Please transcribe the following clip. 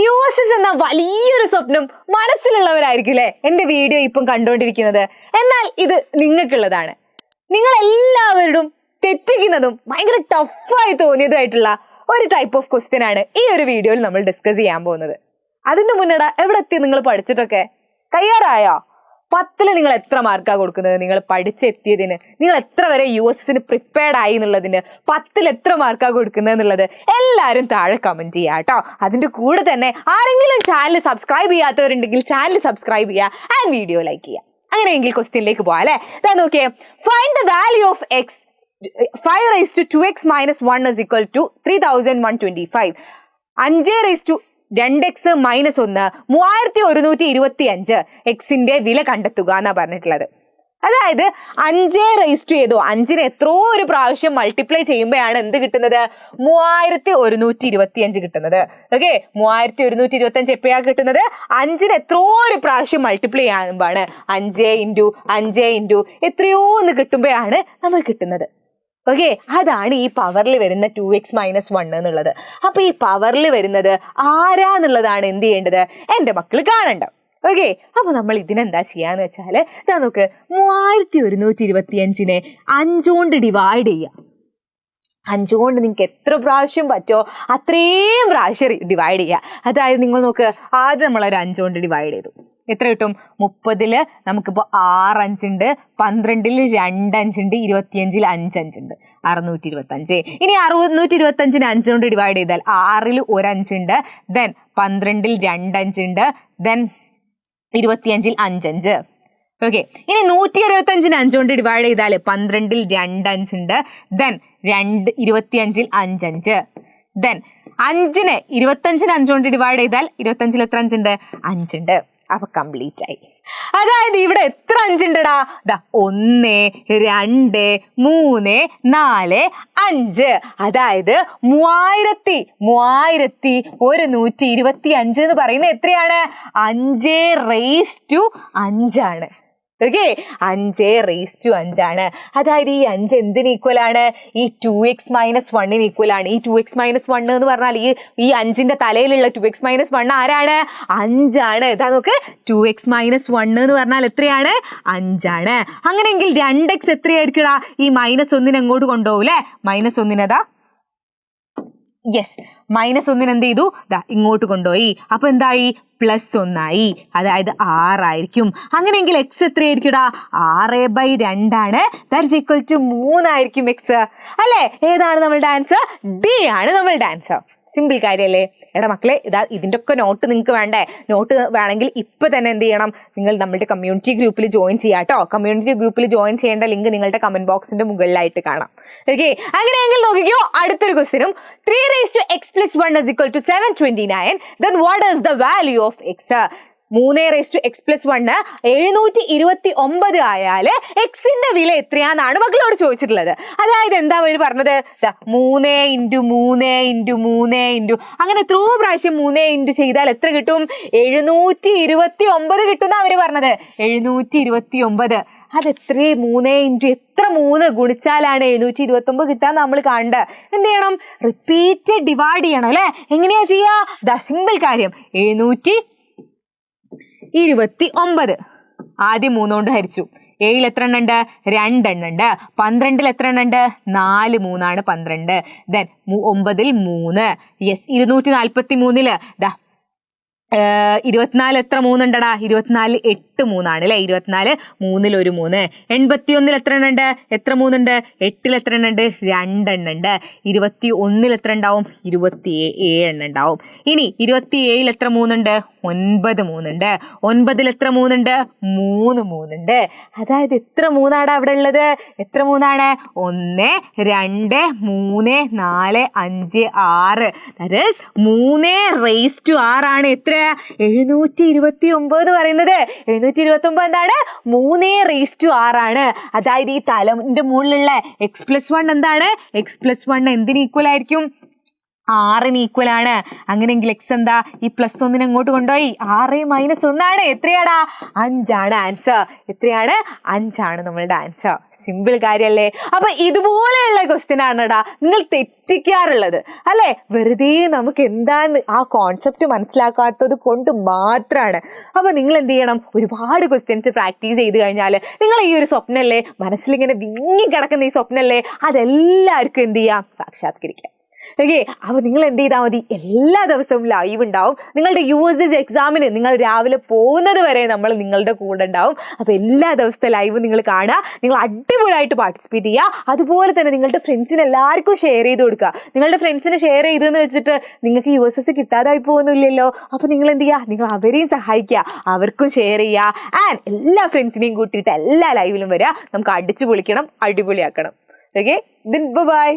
U S S എന്ന വലിയൊരു സ്വപ്നം മനസ്സിലുള്ളവരായിരിക്കും അല്ലേ എന്റെ വീഡിയോ ഇപ്പം കണ്ടുകൊണ്ടിരിക്കുന്നത്. എന്നാൽ ഇത് നിങ്ങൾക്കുള്ളതാണ്. നിങ്ങൾ എല്ലാവരോടും തെറ്റിക്കുന്നതും ഭയങ്കര ടഫായി തോന്നിയതുമായിട്ടുള്ള ഒരു ടൈപ്പ് ഓഫ് ക്വസ്റ്റ്യൻ ആണ് ഈ ഒരു വീഡിയോയിൽ നമ്മൾ ഡിസ്കസ് ചെയ്യാൻ പോകുന്നത്. അതിന്റെ മുന്നേടാ എവിടെ എത്തി നിങ്ങൾ പഠിച്ചിട്ടൊക്കെ? തയ്യാറായോ? പത്തിൽ നിങ്ങൾ എത്ര മാർക്കാണ് കൊടുക്കുന്നത്? നിങ്ങൾ പഠിച്ചെത്തിയതിന്. നിങ്ങൾ എത്ര വരെ യു എസ് എസിന് പ്രിപ്പയർഡ് ആയി എന്നുള്ളതിന്. പത്തിൽ എത്ര മാർക്കാണ് കൊടുക്കുന്നത് എന്നുള്ളത് എല്ലാവരും താഴെ കമന്റ് ചെയ്യുക കേട്ടോ അതിന്റെ കൂടെ തന്നെ ആരെങ്കിലും ചാനൽ സബ്സ്ക്രൈബ് ചെയ്യാത്തവരുണ്ടെങ്കിൽ ചാനൽ സബ്സ്ക്രൈബ് ചെയ്യുക ആൻഡ് വീഡിയോ ലൈക്ക് ചെയ്യുക അങ്ങനെയെങ്കിൽ ക്വസ്റ്റ്യനിലേക്ക് പോകാം അല്ലേ? ഇതാ നോക്കിയേ. Find the value of x five raise to two x minus one is equal to three thousand one twenty five അഞ്ച് റൈസ് ടു രണ്ട് എക്സ് മൈനസ് ഒന്ന് മൂവായിരത്തി ഒരുന്നൂറ്റി ഇരുപത്തി അഞ്ച് എക്സിന്റെ വില കണ്ടെത്തുക എന്നാ പറഞ്ഞിട്ടുള്ളത്. അതായത് അഞ്ച് ടു ചെയ്തു അഞ്ചിന് എത്രയോ ഒരു പ്രാവശ്യം മൾട്ടിപ്ലൈ ചെയ്യുമ്പോഴാണ് എന്ത് കിട്ടുന്നത്? മൂവായിരത്തി ഒരുന്നൂറ്റി ഇരുപത്തി അഞ്ച് കിട്ടുന്നത്. ഓക്കെ മൂവായിരത്തി ഒരുന്നൂറ്റി ഇരുപത്തി അഞ്ച് എപ്പോഴാണ് കിട്ടുന്നത്? അഞ്ചിന് എത്രയോ ഒരു പ്രാവശ്യം മൾട്ടിപ്ലൈ ചെയ്യുമ്പോഴാണ്. അഞ്ച് ഇന്റു അഞ്ച് ഇന്റു എത്രയോ എന്ന് കിട്ടുമ്പോഴാണ് നമ്മൾ കിട്ടുന്നത്. ഓക്കെ അതാണ് ഈ പവറിൽ വരുന്ന ടു എക്സ് മൈനസ് വൺ എന്നുള്ളത്. അപ്പൊ ഈ പവറിൽ വരുന്നത് ആരാന്നുള്ളതാണ് എന്ത് ചെയ്യേണ്ടത്? എന്റെ മക്കൾ കാണണ്ട. ഓക്കെ അപ്പൊ നമ്മൾ ഇതിനെന്താ ചെയ്യാന്ന് വെച്ചാൽ ഇതാ നോക്ക് മൂവായിരത്തി ഒരുന്നൂറ്റി ഇരുപത്തി അഞ്ചിനെ അഞ്ചുകൊണ്ട് ഡിവൈഡ് ചെയ്യാം അഞ്ചുകൊണ്ട് നിങ്ങൾക്ക് എത്ര പ്രാവശ്യം പറ്റുമോ അത്രയും പ്രാവശ്യം ഡിവൈഡ് ചെയ്യുക അതായത് നിങ്ങൾ നോക്ക് ആദ്യം നമ്മളൊരു അഞ്ചുകൊണ്ട് ഡിവൈഡ് ചെയ്തു. എത്ര കിട്ടും? മുപ്പതിൽ നമുക്കിപ്പോൾ ആറ് അഞ്ചുണ്ട് പന്ത്രണ്ടിൽ രണ്ട് അഞ്ചുണ്ട് ഇരുപത്തിയഞ്ചിൽ അഞ്ച് അഞ്ചുണ്ട് അറുന്നൂറ്റി ഇരുപത്തി അഞ്ച് ഇനി അറുന്നൂറ്റി ഇരുപത്തി അഞ്ചിന് അഞ്ച് കൊണ്ട് ഡിവൈഡ് ചെയ്താൽ ആറിൽ ഒരു അഞ്ചുണ്ട് ദെൻ പന്ത്രണ്ടിൽ രണ്ട് അഞ്ചുണ്ട് ദെൻ ഇരുപത്തിയഞ്ചിൽ അഞ്ചഞ്ച്. ഓക്കെ ഇനി നൂറ്റി അറുപത്തി അഞ്ചിന് അഞ്ചുകൊണ്ട് ഡിവൈഡ് ചെയ്താൽ പന്ത്രണ്ടിൽ രണ്ട് അഞ്ചുണ്ട് ദെൻ രണ്ട് ഇരുപത്തിയഞ്ചിൽ അഞ്ചഞ്ച്. ദെൻ അഞ്ചിന് ഇരുപത്തഞ്ചിന് അഞ്ചുകൊണ്ട് ഡിവൈഡ് ചെയ്താൽ ഇരുപത്തഞ്ചിൽ എത്ര അഞ്ചുണ്ട്? അഞ്ചുണ്ട്. അപ്പൊ കംപ്ലീറ്റ് ആയി. അതായത് ഇവിടെ എത്ര അഞ്ചുണ്ടടാ? ദാ ഒന്ന് രണ്ട് മൂന്ന് നാല് അഞ്ച്. അതായത് മൂവായിരത്തി മൂവായിരത്തി ഒരു നൂറ്റി ഇരുപത്തി അഞ്ച് എന്ന് പറയുന്നത് എത്രയാണ്? അഞ്ച് റേസ് ടു അഞ്ചാണ്. ഓക്കെ അഞ്ച് റേസ് ടു അഞ്ചാണ്. അതായത് ഈ അഞ്ച് എന്തിന് ഈക്വൽ ആണ്? ഈ ടു എക്സ് മൈനസ് വണ്ണിന് ഈക്വൽ ആണ്. ഈ ടു എക്സ് മൈനസ് വൺ എന്ന് പറഞ്ഞാൽ ഈ ഈ അഞ്ചിന്റെ തലയിലുള്ള ടു എക്സ് മൈനസ് വൺ ആരാണ്? അഞ്ചാണ്. ഇതാ നോക്ക്. ടു എക്സ് മൈനസ് വൺ എന്ന് പറഞ്ഞാൽ എത്രയാണ്? അഞ്ചാണ്. അങ്ങനെയെങ്കിൽ രണ്ട് എക്സ് എത്രയായിരിക്കും ഈ മൈനസ് ഒന്നിന് എങ്ങോട്ട് കൊണ്ടുപോകൂലേ മൈനസ് ഒന്നിനതാ യെസ് മൈനസ് ഒന്നിന് എന്ത് ചെയ്തു? ദാ ഇങ്ങോട്ട് കൊണ്ടുപോയി. അപ്പൊ എന്തായി? പ്ലസ് ഒന്നായി. അതായത് ആറായിരിക്കും അങ്ങനെയെങ്കിൽ എക്സ് എത്രയായിരിക്കുടാ ആറ് ബൈ രണ്ടാണ് ദാറ്റ്സ് ഈക്വൽ ടു മൂന്നായിരിക്കും എക്സ് അല്ലേ? ഏതാണ് നമ്മളുടെ ആൻസർ ഡി ആണ് നമ്മളുടെ ആൻസർ സിമ്പിൾ കാര്യമല്ലേ എടാ മക്കളെ ഇതാ ഇതിന്റെ ഒക്കെ നോട്ട് നിങ്ങൾക്ക് വേണ്ടേ? നോട്ട് വേണമെങ്കിൽ ഇപ്പൊ തന്നെ എന്ത് ചെയ്യണം? നിങ്ങൾ നമ്മുടെ കമ്മ്യൂണിറ്റി ഗ്രൂപ്പിൽ ജോയിൻ ചെയ്യാം കേട്ടോ കമ്മ്യൂണിറ്റി ഗ്രൂപ്പിൽ ജോയിൻ ചെയ്യേണ്ട ലിങ്ക് നിങ്ങളുടെ കമന്റ് ബോക്സിന്റെ മുകളിലായിട്ട് കാണാം. ഓക്കെ അങ്ങനെയെങ്കിൽ നോക്കിക്കോ അടുത്തൊരു ക്വസ്റ്റിനും three raise to x plus one is equal to seven twenty nine then what is the value of x മൂന്ന് raise to x plus one എഴുന്നൂറ്റി ഇരുപത്തി ഒമ്പത് ആയാൽ എക്സിന്റെ വില എത്രയാന്നാണ് മക്കളോട് ചോദിച്ചിട്ടുള്ളത്. അതായത് എന്താ അവർ പറഞ്ഞത്? മൂന്ന് ഇന്റു മൂന്ന് ഇന്റു മൂന്ന് ഇന്റു അങ്ങനെ എത്രയോ പ്രാവശ്യം മൂന്ന് ഇന്റു ചെയ്താൽ എത്ര കിട്ടും? എഴുന്നൂറ്റി ഇരുപത്തി ഒമ്പത് കിട്ടുന്ന അവർ പറഞ്ഞത്. എഴുന്നൂറ്റി ഇരുപത്തി ഒമ്പത് അത് എത്ര മൂന്ന് ഇന്റു എത്ര മൂന്ന് ഗുണിച്ചാലാണ് എഴുന്നൂറ്റി ഇരുപത്തി ഒമ്പത് കിട്ടാൻ നമ്മൾ കണ്ട്. എന്ത് ചെയ്യണം? റിപ്പീറ്റഡ് ഡിവൈഡ് ചെയ്യണം അല്ലെ? എങ്ങനെയാ ചെയ്യാ? ദ സിമ്പിൾ കാര്യം. എഴുന്നൂറ്റി ഇരുപത്തി ഒമ്പത് ആദ്യം മൂന്നുകൊണ്ട് ഹരിച്ചു. ഏഴിൽ എത്ര എണ്ണം ഉണ്ട് രണ്ടെണ്ണം ഉണ്ട് പന്ത്രണ്ടിൽ എത്ര എണ്ണം ഉണ്ട് നാല് മൂന്നാണ് പന്ത്രണ്ട്. ദെൻ ഒമ്പതിൽ മൂന്ന്. യെസ് ഇരുന്നൂറ്റി നാൽപ്പത്തി മൂന്നിൽ ദാ ഇരുപത്തിനാല് എത്ര മൂന്നുണ്ടടാ? ഇരുപത്തിനാല് എട്ട് മൂന്നാണ് അല്ലെ ഇരുപത്തിനാല് മൂന്നിൽ ഒരു മൂന്ന്. എൺപത്തി ഒന്നിൽ എത്ര എണ്ണം ഉണ്ട് എത്ര മൂന്നുണ്ട്? എട്ടിൽ എത്ര എണ്ണം ഉണ്ട് രണ്ടെണ്ണം ഉണ്ട് ഇരുപത്തി ഒന്നിൽ എത്ര ഉണ്ടാവും ഇരുപത്തി ഏഴെണ്ണം ഉണ്ടാവും ഇനി ഇരുപത്തി ഏഴിൽ എത്ര മൂന്നുണ്ട്? ഒൻപത് മൂന്നുണ്ട്. ഒൻപതിൽ എത്ര മൂന്നുണ്ട്? മൂന്ന് മൂന്നുണ്ട്. അതായത് എത്ര മൂന്നാണ് അവിടെ ഉള്ളത്? എത്ര മൂന്നാണ്? ഒന്ന് രണ്ട് മൂന്ന് നാല് അഞ്ച് ആറ്. ദാറ്റ് മൂന്ന് റേസ് ടു ആറാണ്. എത്ര? എഴുന്നൂറ്റി ഇരുപത്തി ഒമ്പത് പറയുന്നത്. എഴുന്നൂറ്റി ഇരുപത്തി ഒമ്പത് എന്താണ്? മൂന്ന് റേസ് ടു ആറാണ് അതായത് ഈ തലന്റെ മുകളിലുള്ള എക്സ് പ്ലസ് വൺ എന്താണ്? എക്സ് പ്ലസ് വൺ എന്തിന് ഈക്വൽ ആയിരിക്കും? ആറിന് ഈക്വൽ ആണ്. അങ്ങനെയെങ്കിൽ എക്സ് എന്താ? ഈ പ്ലസ് ഒന്നിനെ അങ്ങോട്ട് കൊണ്ടുപോയി. ആറ് മൈനസ് ഒന്നാണ്. എത്രയാടാ? അഞ്ചാണ്. ആൻസർ എത്രയാണ്? അഞ്ചാണ് നമ്മളുടെ ആൻസർ സിമ്പിൾ കാര്യല്ലേ? അപ്പൊ ഇതുപോലെയുള്ള ക്വസ്റ്റ്യൻ ആണടാ നിങ്ങൾ തെറ്റിക്കാറുള്ളത്. അല്ലെ? വെറുതെ നമുക്ക് എന്താന്ന് ആ കോൺസെപ്റ്റ് മനസ്സിലാക്കാത്തത് കൊണ്ട് മാത്രമാണ് അപ്പൊ നിങ്ങൾ എന്ത് ചെയ്യണം? ഒരുപാട് ക്വസ്റ്റ്യൻസ് പ്രാക്ടീസ് ചെയ്ത് കഴിഞ്ഞാൽ നിങ്ങൾ ഈ ഒരു സ്വപ്നല്ലേ? മനസ്സിലിങ്ങനെ വിങ്ങി കിടക്കുന്ന ഈ സ്വപ്നല്ലേ? അതെല്ലാവർക്കും എന്ത് ചെയ്യാം? സാക്ഷാത്കരിക്കാം. ഓക്കെ അപ്പോൾ നിങ്ങൾ എന്ത് ചെയ്താൽ മതി? എല്ലാ ദിവസവും ലൈവ് ഉണ്ടാവും. നിങ്ങളുടെ യു എസ് എസ് എക്സാമിന് നിങ്ങൾ രാവിലെ പോകുന്നത് വരെ നമ്മൾ നിങ്ങളുടെ കൂടെ ഉണ്ടാവും. അപ്പോൾ എല്ലാ ദിവസത്തെ ലൈവ് നിങ്ങൾ കാണുക. നിങ്ങൾ അടിപൊളിയായിട്ട് പാർട്ടിസിപ്പേറ്റ് ചെയ്യുക. അതുപോലെ തന്നെ നിങ്ങളുടെ ഫ്രണ്ട്സിന് എല്ലാവർക്കും ഷെയർ ചെയ്ത് കൊടുക്കുക. നിങ്ങളുടെ ഫ്രണ്ട്സിന് ഷെയർ ചെയ്തെന്ന് വെച്ചിട്ട് നിങ്ങൾക്ക് യു എസ് എസ് കിട്ടാതായി പോകുന്നില്ലല്ലോ. അപ്പോൾ നിങ്ങൾ എന്ത് ചെയ്യുക? നിങ്ങൾ അവരെയും സഹായിക്കുക. അവർക്കും ഷെയർ ചെയ്യുക. ആൻഡ് എല്ലാ ഫ്രണ്ട്സിനെയും കൂട്ടിയിട്ട് എല്ലാ ലൈവിലും വരിക. നമുക്ക് അടിച്ചു പൊളിക്കണം അടിപൊളിയാക്കണം. Okay bye